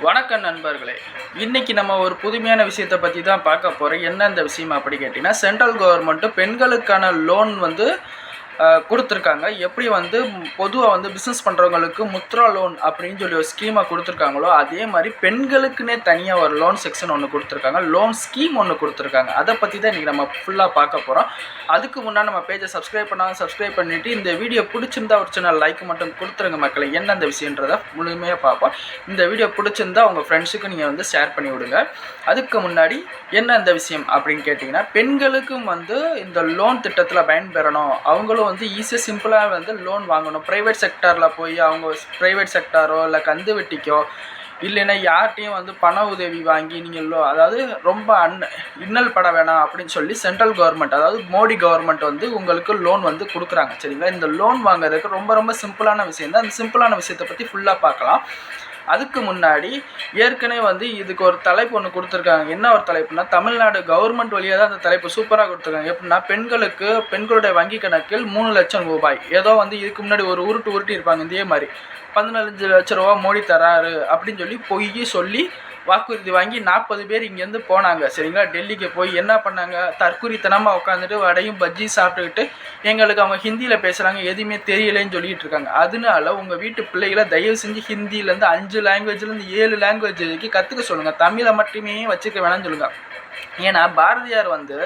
வணக்கம் நண்பர்களே. இன்னைக்கு நம்ம ஒரு புதுமையான விஷயத்தை பற்றி தான் பார்க்க போகிறோம் என்ன இந்த விஷயம் அப்படி கேட்டிங்கன்னா சென்ட்ரல் கவர்மெண்ட்டு பெண்களுக்கான லோன் வந்து கொடுத்துருக்காங்க. எப்படி வந்து பொதுவாக வந்து பிஸ்னஸ் பண்ணுறவங்களுக்கு முத்ரா லோன் அப்படின்னு சொல்லி ஒரு ஸ்கீமை கொடுத்துருக்காங்களோ அதே மாதிரி பெண்களுக்குன்னே தனியாக ஒரு லோன் செக்ஷன் ஒன்று கொடுத்துருக்காங்க. லோன் ஸ்கீம் ஒன்று கொடுத்துருக்காங்க. அதை பற்றி தான் இன்றைக்கி நம்ம ஃபுல்லாக பார்க்க போகிறோம் அதுக்கு முன்னாடி நம்ம பேஜை சப்ஸ்கிரைப் பண்ணாங்க சப்ஸ்கிரைப் பண்ணிவிட்டு இந்த வீடியோ பிடிச்சிருந்தா ஒரு சின்ன லைக் மட்டும் கொடுத்துருங்க மக்களை. என்ன அந்த விஷயன்றதை முழுமையாக பார்ப்போம். இந்த வீடியோ பிடிச்சிருந்தா உங்கள் ஃப்ரெண்ட்ஸுக்கு நீங்கள் வந்து ஷேர் பண்ணி விடுங்க. அதுக்கு முன்னாடி என்ன அந்த விஷயம் அப்படின்னு கேட்டிங்கன்னா பெண்களுக்கும் வந்து இந்த லோன் திட்டத்தில் பயன்பெறணும். அவங்களும் வந்து ஈஸியாக சிம்பிளாக வந்து லோன் வாங்கணும். ப்ரைவேட் செக்டாரில் போய் அவங்க ப்ரைவேட் செக்டாரோ இல்லை கந்து வெட்டிக்கோ இல்லைன்னா யார்கிட்டையும் வந்து பண உதவி வாங்கி நீங்கள் லோ அதாவது ரொம்ப அன் இன்னல் பட வேணாம் அப்படின்னு சொல்லி சென்ட்ரல் கவர்மெண்ட் அதாவது மோடி கவர்மெண்ட் வந்து உங்களுக்கு லோன் வந்து கொடுக்குறாங்க. சரிங்களா? இந்த லோன் வாங்குறதுக்கு ரொம்ப ரொம்ப சிம்பிளான விஷயம் தான் அந்த சிம்பிளான விஷயத்தை பற்றி ஃபுல்லாக பார்க்கலாம். அதுக்கு முன்னாடி ஏற்கனவே வந்து இதுக்கு ஒரு தலைப்பு ஒன்று கொடுத்துருக்காங்க. என்ன ஒரு தலைப்புனா தமிழ்நாடு கவர்மெண்ட் வழியாக தான் அந்த தலைப்பு சூப்பராக கொடுத்துருக்காங்க. எப்படின்னா பெண்களுக்கு பெண்களுடைய வங்கி கணக்கில் மூணு லட்சம் ரூபாய். ஏதோ வந்து இதுக்கு முன்னாடி ஒரு உருட்டு உருட்டி இருப்பாங்க இதே மாதிரி. பதினஞ்சு லட்ச ரூபா மோடி தராரு அப்படின்னு சொல்லி பொய் சொல்லி வாக்குறுதி வாங்கி நாற்பது பேர் இங்கேருந்து போனாங்க. சரிங்களா? டெல்லிக்கு போய் என்ன பண்ணாங்க? தற்குறித்தனமாக உட்காந்துட்டு வடையும் பஜ்ஜி சாப்பிட்டுக்கிட்டு எங்களுக்கு அவங்க ஹிந்தியில் பேசுகிறாங்க எதுவுமே தெரியலைன்னு சொல்லிட்டு இருக்காங்க. அதனால உங்கள் வீட்டு பிள்ளைகளை தயவு செஞ்சு ஹிந்திலேருந்து அஞ்சு லாங்குவேஜ்லேருந்து ஏழு லாங்குவேஜ் வரைக்கும் கற்றுக்க சொல்லுங்கள் தமிழை மட்டுமே வச்சுக்க வேணாம்னு சொல்லுங்கள் ஏன்னா பாரதியார் வந்து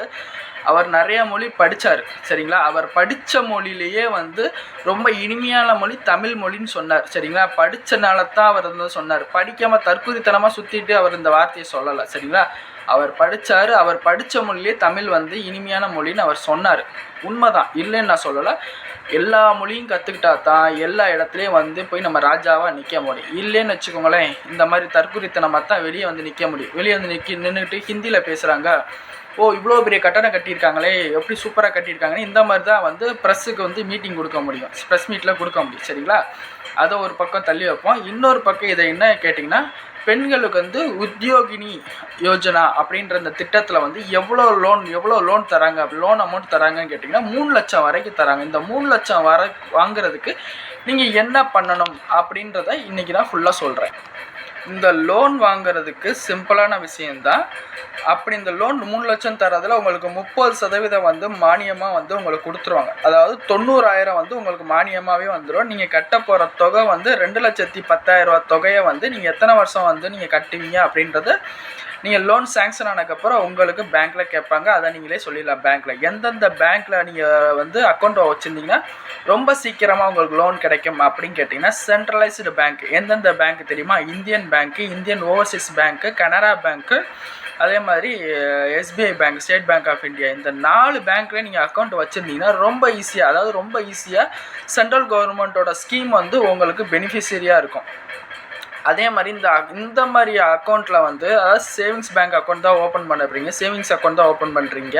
அவர் நிறைய மொழி படித்தார் சரிங்களா? அவர் படித்த மொழியிலேயே வந்து ரொம்ப இனிமையான மொழி தமிழ் மொழின்னு சொன்னார் சரிங்களா? படித்தனால தான் அவர் வந்து சொன்னார். படிக்காமல் தற்குறித்தனமாக சுற்றிட்டு அவர் இந்த வார்த்தையை சொல்லலை சரிங்களா? அவர் படித்தார் அவர் படித்த மொழியிலே தமிழ் வந்து இனிமையான மொழின்னு அவர் சொன்னார். உண்மைதான். இல்லைன்னு நான் சொல்லலை. எல்லா மொழியும் கற்றுக்கிட்டா தான் எல்லா இடத்துலையும் வந்து போய் நம்ம ராஜாவாக நிற்க முடியும். இல்லைன்னு வச்சுக்கோங்களேன் இந்த மாதிரி தற்குறித்தனமாக தான் வெளியே வந்து நிற்க முடியும். வெளியே வந்து நிற்கி நின்றுட்டு ஹிந்தியில் பேசுகிறாங்க ஓ இவ்வளோ பெரிய கட்டணம் கட்டியிருக்காங்களே எப்படி சூப்பராக கட்டியிருக்காங்கன்னு இந்த மாதிரி தான் வந்து ப்ரெஸ்ஸுக்கு வந்து மீட்டிங் கொடுக்க முடியும். ப்ரெஸ் மீட்டில் கொடுக்க முடியும் சரிங்களா? அதை ஒரு பக்கம் தள்ளி வைப்போம். இன்னொரு பக்கம் இதை என்ன கேட்டிங்கன்னா பெண்களுக்கு வந்து உத்தியோகினி யோஜனா அப்படின்ற இந்த திட்டத்தில் வந்து எவ்வளோ லோன் எவ்வளோ லோன் தராங்க லோன் அமௌண்ட் தராங்கன்னு கேட்டிங்கன்னா மூணு லட்சம் வரைக்கும் தராங்க. இந்த மூணு லட்சம் வர வாங்குறதுக்கு நீங்கள் என்ன பண்ணணும் அப்படின்றத இன்றைக்கி நான் ஃபுல்லாக சொல்கிறேன் இந்த லோன் வாங்குறதுக்கு சிம்பிளான விஷயந்தான் அப்படி இந்த லோன் மூணு லட்சம் தரதில் உங்களுக்கு முப்பது சதவீதம் வந்து மானியமாக வந்து உங்களுக்கு கொடுத்துருவாங்க. அதாவது தொண்ணூறாயிரம் வந்து உங்களுக்கு மானியமாகவே வந்துடும் நீங்கள் கட்ட போகிற தொகை வந்து ரெண்டு லட்சத்தி பத்தாயிரம் ரூபா தொகையை வந்து நீங்கள் எத்தனை வருஷம் வந்து நீங்கள் கட்டுவீங்க அப்படின்றது நீங்கள் லோன் சேங்ஷன் ஆனதுக்கப்புறம் உங்களுக்கு பேங்க்கில் கேட்பாங்க. அதை நீங்களே சொல்லிடலாம் பேங்க்கில் எந்தெந்த பேங்க்கில் நீங்கள் வந்து அக்கௌண்ட் வச்சுருந்தீங்கன்னா ரொம்ப சீக்கிரமாக உங்களுக்கு லோன் கிடைக்கும் அப்படின்னு கேட்டிங்கன்னா சென்ட்ரலைஸ்டு பேங்க் எந்தெந்த பேங்க் தெரியுமா? Indian bank Indian overseas bank Canara bank அதே மாதிரி SBI bank state bank of India இந்த நாலு பேங்க்கில் நீங்கள் அக்கௌண்ட் வச்சுருந்தீங்கன்னா ரொம்ப ஈஸியாக அதாவது ரொம்ப ஈஸியாக சென்ட்ரல் கவர்மெண்ட்டோட ஸ்கீம் வந்து உங்களுக்கு பெனிஃபிஷரியாக இருக்கும். அதே மாதிரி இந்த இந்த மாதிரி அக்கௌண்ட்டில் வந்து அதாவது சேவிங்ஸ் பேங்க் அக்கௌண்ட் தான் ஓப்பன் பண்ண போகிறீங்க சேவிங்ஸ் அக்கௌண்ட் தான் ஓப்பன் பண்ணுறீங்க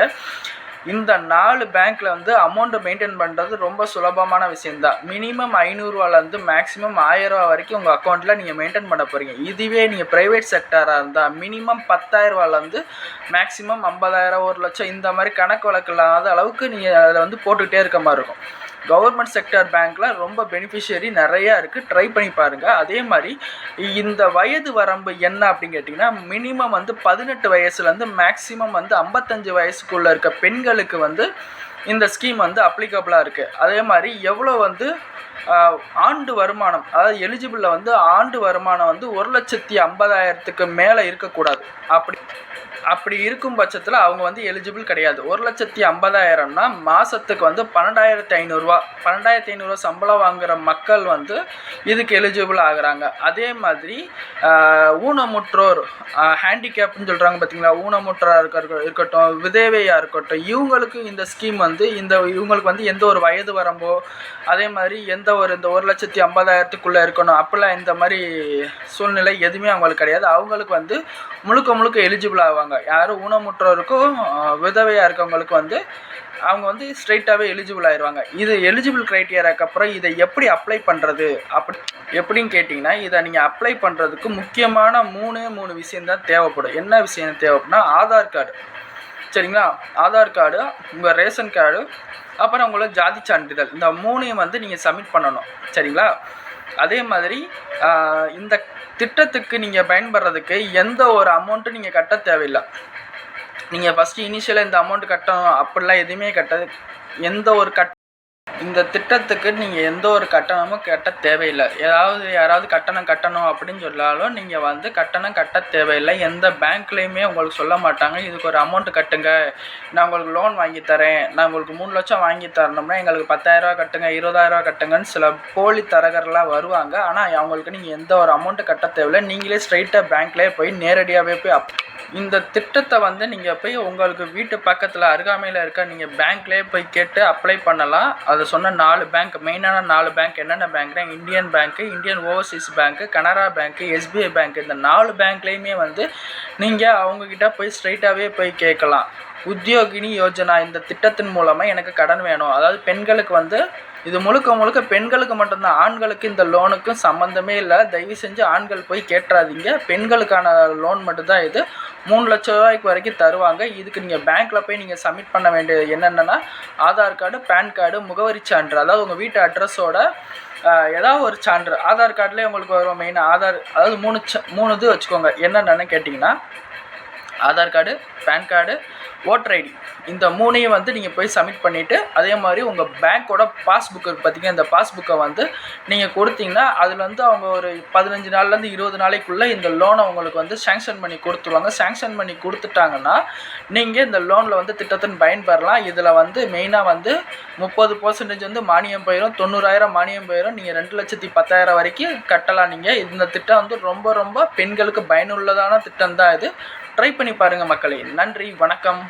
இந்த நாலு பேங்க்கில் வந்து அமௌண்ட்டை மெயின்டைன் பண்ணுறது ரொம்ப சுலபமான விஷயந்தான் மினிமம் ஐநூறுரூவாலேருந்து மேக்ஸிமம் ஆயிரரூவா வரைக்கும் உங்கள் அக்கௌண்ட்டில் நீங்கள் மெயின்டைன் பண்ண போகிறீங்க இதுவே நீங்கள் ப்ரைவேட் செக்டாராக இருந்தால் மினிமம் பத்தாயிரரூவாலேருந்து மேக்ஸிமம் ஐம்பதாயிரம் ஒரு லட்சம் இந்த மாதிரி கணக்கு வழக்கு இல்லாத அளவுக்கு நீங்கள் அதில் வந்து போட்டுக்கிட்டே இருக்க மாதிரி இருக்கும். கவர்மெண்ட் செக்டார் பேங்க்கில் ரொம்ப பெனிஃபிஷியரி நிறையா இருக்குது ட்ரை பண்ணி பாருங்கள் அதே மாதிரி இந்த வயது வரம்பு என்ன அப்படின்னு கேட்டிங்கன்னா மினிமம் வந்து பதினெட்டு வயசுலேருந்து மேக்ஸிமம் வந்து ஐம்பத்தஞ்சு வயசுக்குள்ளே இருக்க பெண்களுக்கு வந்து இந்த ஸ்கீம் வந்து அப்ளிகபிளாக இருக்குது அதே மாதிரி எவ்வளோ வந்து ஆண்டு வருமானம் அதாவது எலிஜிபிளில் வந்து ஆண்டு வருமானம் வந்து ஒரு லட்சத்தி ஐம்பதாயிரத்துக்கு மேலே இருக்கக்கூடாது. அப்படி அப்படி இருக்கும் பட்சத்தில் அவங்க வந்து எலிஜிபிள் கிடையாது. ஒரு லட்சத்தி ஐம்பதாயிரம்னா மாதத்துக்கு வந்து பன்னெண்டாயிரத்தி ஐநூறுரூவா பன்னெண்டாயிரத்தி ஐநூறுரூவா சம்பளம் வாங்குகிற மக்கள் வந்து இதுக்கு எலிஜிபிள் ஆகுறாங்க. அதே மாதிரி ஊனமுற்றோர் ஹேண்டிகேப்னு சொல்கிறாங்க பார்த்தீங்களா ஊனமுற்றோராக இருக்க இருக்கட்டும் விதவையாக இருக்கட்டும் இவங்களுக்கு இந்த ஸ்கீம் வந்து இந்த இவங்களுக்கு வந்து எந்த ஒரு வயது வரம்போ அதே மாதிரி எந்த ஒரு இந்த ஒரு லட்சத்தி ஐம்பதாயிரத்துக்குள்ளே இருக்கணும். அப்போல்லாம் இந்த மாதிரி சூழ்நிலை எதுவுமே அவங்களுக்கு கிடையாது. அவங்களுக்கு வந்து முழுக்க முழுக்க எலிஜிபிள் ஆவாங்க. யாரும் ஊனமுற்றோருக்கும் விதவையாக இருக்கவங்களுக்கு வந்து அவங்க வந்து ஸ்ட்ரைட்டாகவே எலிஜிபிள் ஆயிடுவாங்க இது எலிஜிபிள் க்ரைட்டீரியாக்கு அப்புறம் இதை எப்படி அப்ளை பண்ணுறது அப்படி எப்படின்னு கேட்டிங்கன்னா இதை நீங்கள் அப்ளை பண்ணுறதுக்கு முக்கியமான மூணு மூணு விஷயம்தான் தேவைப்படும். என்ன விஷயம் தேவைப்படும்னா ஆதார் கார்டு சரிங்களா? ஆதார் கார்டு உங்கள் ரேஷன் கார்டு அப்புறம் உங்களோட ஜாதி சான்றிதழ். இந்த மூணையும் வந்து நீங்கள் சப்மிட் பண்ணணும். சரிங்களா? அதே மாதிரி இந்த திட்டத்துக்கு நீங்கள் பயன்படுறதுக்கு எந்த ஒரு அமௌண்ட்டும் நீங்கள் கட்ட தேவையில்லை. நீங்கள் ஃபஸ்ட்டு இனிஷியலாக இந்த அமௌண்ட் கட்டணும். அப்படிலாம் எதுவுமே கட்ட எந்த ஒரு கட் இந்த திட்டத்துக்கு நீங்கள் எந்த ஒரு கட்டணமும் கட்ட தேவையில்லை. ஏதாவது யாராவது கட்டணம் கட்டணும் அப்படின்னு சொன்னாலும் நீங்கள் வந்து கட்டணம் கட்ட தேவையில்லை. எந்த பேங்க்லேயுமே உங்களுக்கு சொல்ல மாட்டாங்க. இதுக்கு ஒரு அமௌண்ட் கட்டுங்க. நான் உங்களுக்கு லோன் வாங்கி தரேன். நான் உங்களுக்கு மூணு லட்சம் வாங்கி தரணும்னா எங்களுக்கு பத்தாயிரரூவா கட்டுங்க இருபதாயிரரூவா கட்டுங்கன்னு சில போலி தரகர்லாம் வருவாங்க. ஆனால் அவங்களுக்கு நீங்கள் எந்த ஒரு அமௌண்ட்டு கட்ட தேவையில்லை. நீங்களே ஸ்ட்ரைட்டாக பேங்க்லேயே போய் நேரடியாகவே போய் அப் இந்த திட்டத்தை வந்து நீங்கள் போய் உங்களுக்கு வீட்டு பக்கத்தில் அருகாமையில் இருக்க நீங்கள் பேங்க்லேயே போய் கேட்டு அப்ளை பண்ணலாம். அதை சொன்ன நாலு பேங்க் மெயினான நாலு பேங்க் என்னென்ன பேங்க்னா Indian bank Indian overseas bank Canara bank SBI bank இந்த நாலு பேங்க்லேயுமே வந்து நீங்கள் அவங்கக்கிட்ட போய் ஸ்ட்ரைட்டாகவே போய் கேட்கலாம். உத்தியோகினி யோஜனா இந்த திட்டத்தின் மூலமாக எனக்கு கடன் வேணும். அதாவது பெண்களுக்கு வந்து இது முழுக்க முழுக்க பெண்களுக்கு மட்டும்தான். ஆண்களுக்கு இந்த லோனுக்கும் சம்மந்தமே இல்லை. தயவு செஞ்சு ஆண்கள் போய் கேட்டுறாதீங்க பெண்களுக்கான லோன் மட்டும்தான் இது. மூணு லட்ச ரூபாய்க்கு வரைக்கும் தருவாங்க. இதுக்கு நீங்கள் பேங்க்கில் போய் நீங்கள் சப்மிட் பண்ண வேண்டியது என்னென்னா ஆதார் கார்டு பேன் கார்டு முகவரி சான்று. அதாவது உங்கள் வீட்டு அட்ரஸோட ஏதாவது ஒரு சான்று. ஆதார் கார்டுலேயே உங்களுக்கு வரும் மெயின் ஆதார். அதாவது மூணு ச மூணு இது வச்சுக்கோங்க. என்னென்னு கேட்டிங்கன்னா Aadhaar card pan card voter ID இந்த மூணையும் வந்து நீங்கள் போய் சப்மிட் பண்ணிவிட்டு அதே மாதிரி உங்கள் பேங்க்கோட பாஸ்புக் இருக்கு பார்த்தீங்கன்னா இந்த பாஸ்புக்கை வந்து நீங்கள் கொடுத்தீங்கன்னா அதில் வந்து அவங்க ஒரு பதினஞ்சு நாள்லேருந்து இருபது நாளைக்குள்ளே இந்த லோனை உங்களுக்கு வந்து சேங்ஷன் பண்ணி கொடுத்துருவாங்க. சேங்ஷன் பண்ணி கொடுத்துட்டாங்கன்னா நீங்கள் இந்த லோனில் வந்து திட்டத்தின் பயன்பெறலாம். இதில் வந்து மெயினாக வந்து முப்பது பர்சன்டேஜ் வந்து மானியம் போயிடும் தொண்ணூறாயிரம் மானியம் போயிடும் நீங்கள் ரெண்டு லட்சத்தி பத்தாயிரம் வரைக்கும் கட்டலாம் நீங்கள் இந்த திட்டம் வந்து ரொம்ப ரொம்ப பெண்களுக்கு பயனுள்ளதான திட்டம் தான் இது. ட்ரை பண்ணி பாருங்கள் மக்களே. நன்றி வணக்கம்.